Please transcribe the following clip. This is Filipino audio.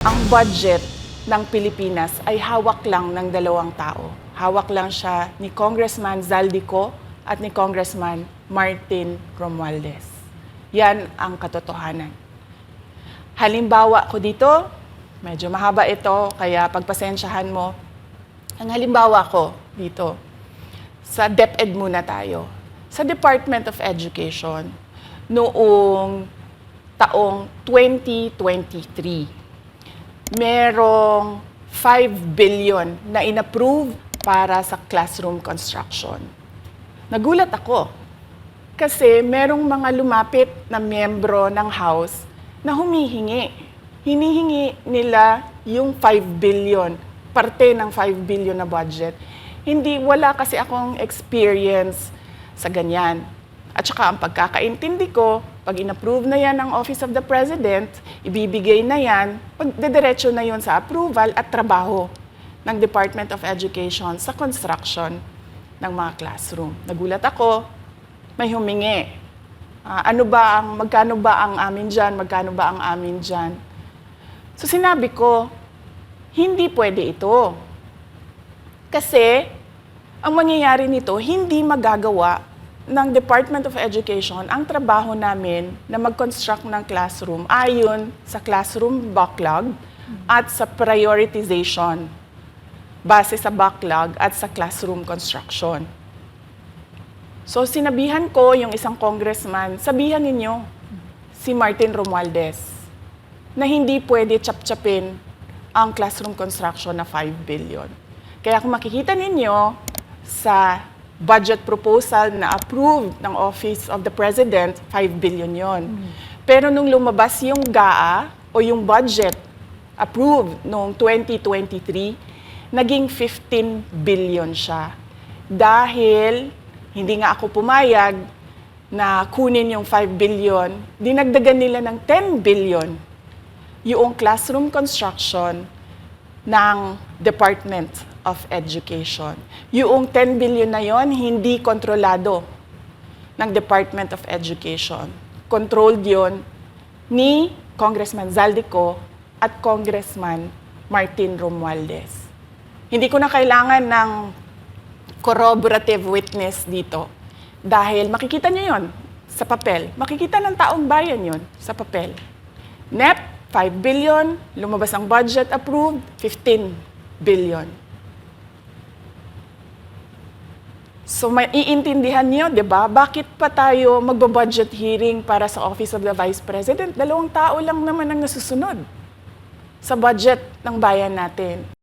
Ang budget ng Pilipinas ay hawak lang ng dalawang tao. Hawak lang siya ni Congressman Zaldico at ni Congressman Martin Romualdez. Yan ang katotohanan. Halimbawa ko dito, medyo mahaba ito, kaya pagpasensyahan mo. Ang halimbawa ko dito, sa DepEd muna tayo. Sa Department of Education, noong taong 2023, merong 5 billion na inapprove para sa classroom construction. Nagulat ako kasi merong mga lumapit na miyembro ng House na humihingi. Hinihingi nila yung 5 billion, parte ng 5 billion na budget. Hindi, wala kasi akong experience sa ganyan. At saka ang pagkakaintindi ko, pag inapprove na yan ng Office of the President, ibibigay na yan, pagdediretso na yun sa approval at trabaho ng Department of Education sa construction ng mga classroom. Nagulat ako, may humingi. Ah, ano ba ang, magkano ba ang amin dyan, magkano ba ang amin dyan? So sinabi ko, hindi pwede ito. Kasi, ang mangyayari nito, hindi magagawa ng Department of Education ang trabaho namin na mag-construct ng classroom ayon sa classroom backlog at sa prioritization base sa backlog at sa classroom construction. So sinabihan ko yung isang congressman, sabihan ninyo si Martin Romualdez na hindi pwede chap-chapin ang classroom construction na 5 billion. Kaya kung makikita ninyo sa budget proposal na approved ng Office of the President, 5 billion yon. Pero nung lumabas yung GAA o yung budget approved noong 2023, naging 15 billion siya. Dahil hindi nga ako pumayag na kunin yung 5 billion, dinagdagan nila ng 10 billion yung classroom construction ng Department of Education. Yung 10 billion na yon hindi kontrolado ng Department of Education. Controlled yon ni Congressman Zaldico at Congressman Martin Romualdez. Hindi ko na kailangan ng corroborative witness dito dahil makikita nyo yon sa papel. Makikita ng taong bayan yon sa papel. NEP, 5 billion. Lumabas ang budget approved, 15 billion. So may iintindihan niyo, 'di ba? Bakit pa tayo magbo-budget hearing para sa Office of the Vice President? Dalawang tao lang naman ang nasusunod sa budget ng bayan natin.